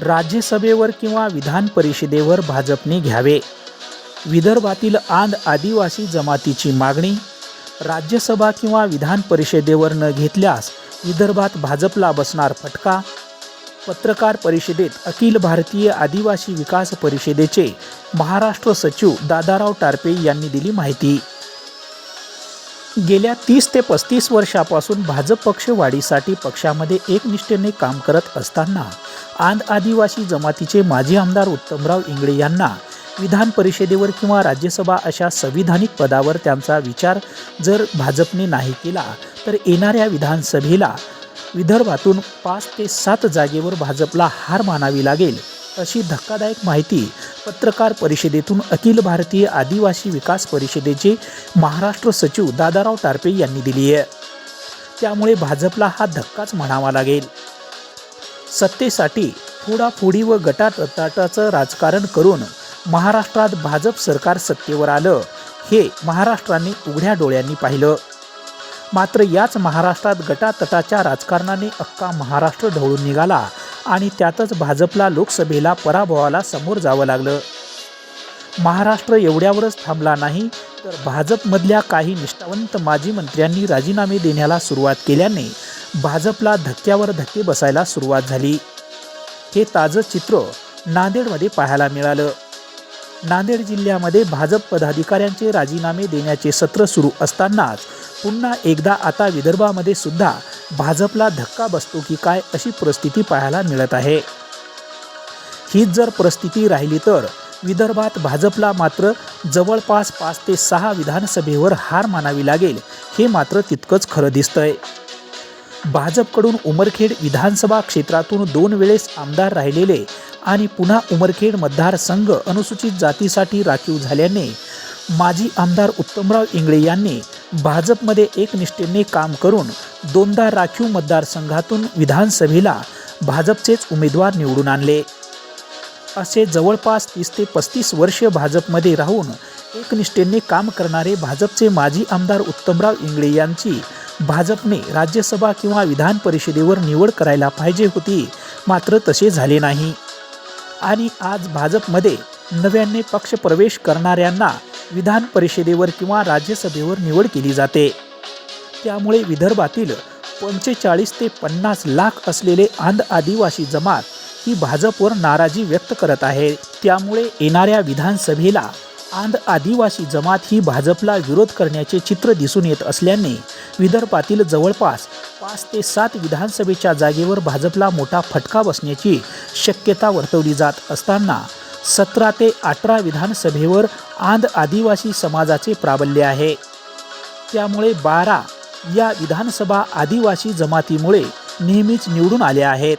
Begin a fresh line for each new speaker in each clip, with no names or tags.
राज्यसभेवर किंवा विधान परिषदेवर भाजपने घ्यावे. विदर्भातील आंध आदिवासी जमातीची मागणी राज्यसभा किंवा विधान परिषदेवर न घेतल्यास विदर्भात भाजपला बसणार फटका पत्रकार परिषदेत अखिल भारतीय आदिवासी विकास परिषदेचे महाराष्ट्र सचिव दादाराव टारपे यांनी दिली माहिती. गेल्या तीस ते पस्तीस वर्षापासून भाजप पक्ष वाढीसाठी पक्षामध्ये एकनिष्ठेने काम करत असताना आंध आदिवासी जमातीचे माजी आमदार उत्तमराव इंगळे यांना विधान परिषदेवर किंवा राज्यसभा अशा संविधानिक पदावर त्यांचा विचार जर भाजपने नाही केला तर येणाऱ्या विधानसभेला विदर्भातून पाच ते सात जागेवर भाजपला हार मानावी लागेल अशी धक्कादायक माहिती पत्रकार परिषदेतून अखिल भारतीय आदिवासी विकास परिषदेचे महाराष्ट्र सचिव दादाराव टारपे यांनी दिली आहे. त्यामुळे भाजपला हा धक्काच म्हणावा लागेल. सत्तेसाठी फोडाफोडी व गटातटाचं राजकारण करून महाराष्ट्रात भाजप सरकार सत्तेवर आलं हे महाराष्ट्राने उघड्या डोळ्यांनी पाहिलं. मात्र याच महाराष्ट्रात गटातटाच्या राजकारणाने अख्खा महाराष्ट्र ढवळून निघाला आणि त्यातच भाजपला लोकसभेला पराभवाला समोर जावं लागलं. महाराष्ट्र एवढ्यावरच थांबला नाही तर भाजपमधल्या काही निष्ठावंत माजी मंत्र्यांनी राजीनामे देण्याला सुरुवात केल्याने भाजपला धक्क्यावर धक्के बसायला सुरुवात झाली. हे ताजं चित्र नांदेडमध्ये पाहायला मिळालं. नांदेड जिल्ह्यामध्ये भाजप पदाधिकाऱ्यांचे राजीनामे देण्याचे सत्र सुरू असतानाच पुन्हा एकदा आता विदर्भामध्ये सुद्धा भाजपला धक्का बसतो की काय अशी परिस्थिती पाहायला मिळत आहे. हीच जर परिस्थिती राहिली तर विदर्भात भाजपला मात्र जवळपास पाच ते सहा विधानसभेवर हार मानावी लागेल हे मात्र तितकंच खरं दिसतंय. भाजपकडून उमरखेड विधानसभा क्षेत्रातून दोन वेळेस आमदार राहिलेले आणि पुन्हा उमरखेड मतदारसंघ अनुसूचित जातीसाठी राखीव झाल्याने माजी आमदार उत्तमराव इंगळे यांनी भाजपमध्ये एकनिष्ठेने काम करून दोनदा राखीव मतदारसंघातून विधानसभेला भाजपचेच उमेदवार निवडून आणले. असे जवळपास तीस ते पस्तीस वर्ष भाजपमध्ये राहून एकनिष्ठेने काम करणारे भाजपचे माजी आमदार उत्तमराव इंगळे यांची भाजपने राज्यसभा किंवा विधान परिषदेवर निवड करायला पाहिजे होती. मात्र तसे झाले नाही. आणि आज भाजपमध्ये नव्याने पक्षप्रवेश करणाऱ्यांना विधान परिषदेवर किंवा राज्यसभेवर निवड केली जाते. त्यामुळे विदर्भातील पंचेचाळीस ते पन्नास लाख असलेले आंध आदिवासी जमात ही भाजपवर नाराजी व्यक्त करत आहे. त्यामुळे येणाऱ्या विधानसभेला आंध आदिवासी जमात ही भाजपला विरोध करण्याचे चित्र दिसून येत असल्याने विदर्भातील जवळपास पाच ते सात विधानसभेच्या जागेवर भाजपला मोठा फटका बसण्याची शक्यता वर्तवली जात असताना सतरा ते अठरा विधानसभेवर आंध आदिवासी समाजाचे प्राबल्य आहे. त्यामुळे बारा या विधानसभा आदिवासी जमातीमुळे नेहमीच निवडून आल्या आहेत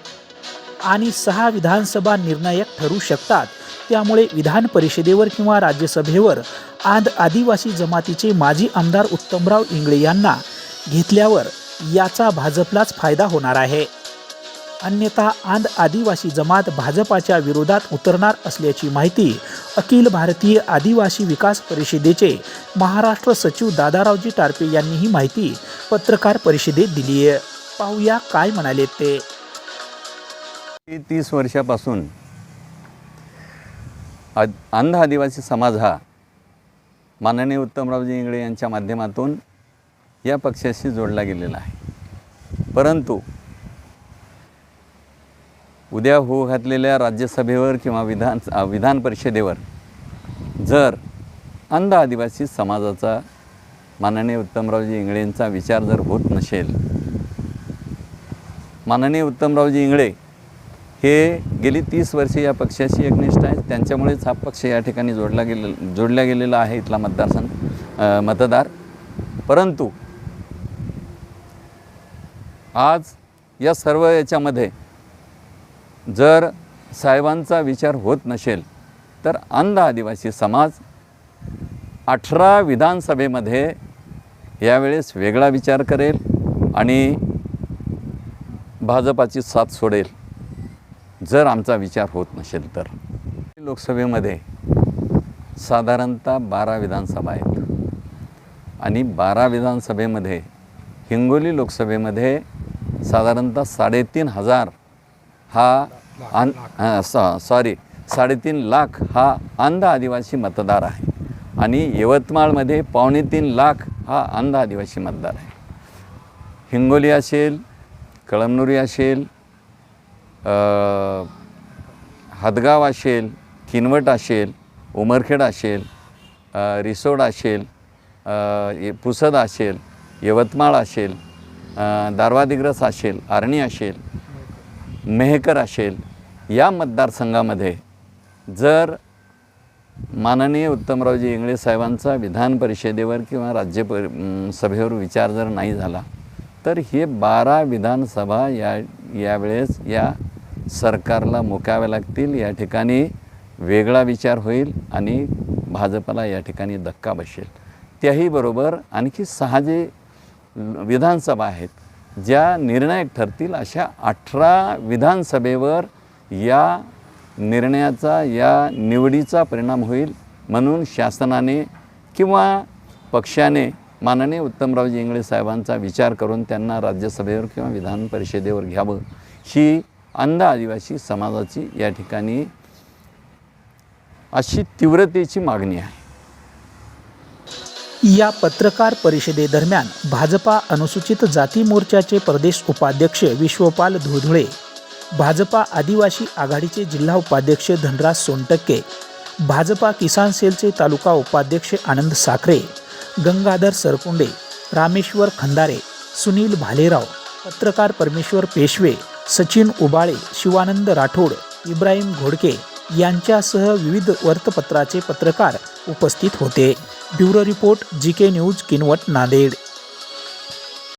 आणि सहा विधानसभा निर्णायक ठरू शकतात त्यामुळे विधान परिषदेवर किंवा राज्यसभेवर आंध आदिवासी जमातीचे माजी आमदार उत्तमराव इंगळे यांना घेतल्यावर याचा भाजपलाच फायदा होणार आहे. अन्यथा आंध आदिवासी जमात भाजपाच्या विरोधात उतरणार असल्याची माहिती अखिल भारतीय आदिवासी विकास परिषदेचे महाराष्ट्र सचिव दादारावजी टारपे यांनी ही माहिती पत्रकार परिषदेत दिली आहे पाहूया काय म्हणाले ते.
तीस वर्षापासून आद अंध आदिवासी समाज हा माननीय उत्तमरावजी इंगळे यांच्या माध्यमातून या पक्षाशी जोडला गेलेला आहे. परंतु उद्या होऊ घातलेल्या राज्यसभेवर किंवा विधान विधान परिषदेवर जर अंध आदिवासी समाजाचा माननीय उत्तमरावजी इंगळेंचा विचार जर होत नसेल माननीय उत्तमरावजी इंगळे हे गेली तीस वर्षे या पक्षाशी एकनिष्ठ आहेत. त्यांच्यामुळेच हा पक्ष या ठिकाणी जोडला गेले जोडला गेलेला आहे इथला मतदारसंघ मतदार. परंतु आज या सर्व याच्यामध्ये जर साहेबांचा विचार होत नसेल तर अंध आदिवासी समाज अठरा विधानसभेमध्ये यावेळेस वेगळा विचार करेल आणि भाजपाची साथ सोडेल. जर आमचा विचार होत नसेल तर. लोकसभेमध्ये साधारणतः बारा विधानसभा आहेत. आणि बारा विधानसभेमध्ये हिंगोली लोकसभेमध्ये साधारणतः साडेतीन हजार हा अन सॉ सॉरी साडेतीन लाख हा अंध आदिवासी मतदार आहे. आणि यवतमाळमध्ये पावणे तीन लाख हा अंध आदिवासी मतदार आहे. हिंगोली असेल कळमनुरी असेल हदगाव असेल किनवट असेल उमरखेड असेल रिसोड असेल ये- पुसद असेल यवतमाळ असेल दारवादिग्रस असेल आर्णी असेल मेहकर असेल या मतदारसंघामध्ये जर माननीय उत्तमरावजी इंगळे साहेबांचा विधान परिषदेवर किंवा राज्य सभेवर विचार जर नाही झाला तर हे बारा विधानसभा या यावेळेस या सरकारला मुकाव्या लागतील या ठिकाणी वेगळा विचार होईल आणि भाजपला या ठिकाणी धक्का बसेल. त्याही बरोबर आणखी सहा जे विधानसभा आहेत ज्या निर्णायक ठरतील अशा अठरा विधानसभेवर या निर्णयाचा या निवडीचा परिणाम होईल म्हणून शासनाने किंवा पक्षाने माननीय उत्तमरावजी इंगळे साहेबांचा विचार करून त्यांना राज्यसभेवर किंवा विधान परिषदेवर घ्यावं ही अंध आदिवासी समाजाची या ठिकाणी अशी तीव्रतेची मागणी आहे.
या पत्रकार परिषदेदरम्यान भाजपा अनुसूचित जाती मोर्चाचे प्रदेश उपाध्यक्ष विश्वपाल धुधुळे भाजपा आदिवासी आघाडीचे जिल्हा उपाध्यक्ष धनराज सोनटक्के भाजपा किसान सेलचे तालुका उपाध्यक्ष आनंद साखरे गंगाधर सरकुंडे रामेश्वर खंदारे सुनील भालेराव पत्रकार परमेश्वर पेशवे सचिन उबाळे शिवानंद राठोड इब्राहिम घोडके यांच्यासह विविध वर्तपत्राचे पत्रकार उपस्थित होते. Bureau report G K news Kinwat Nanded.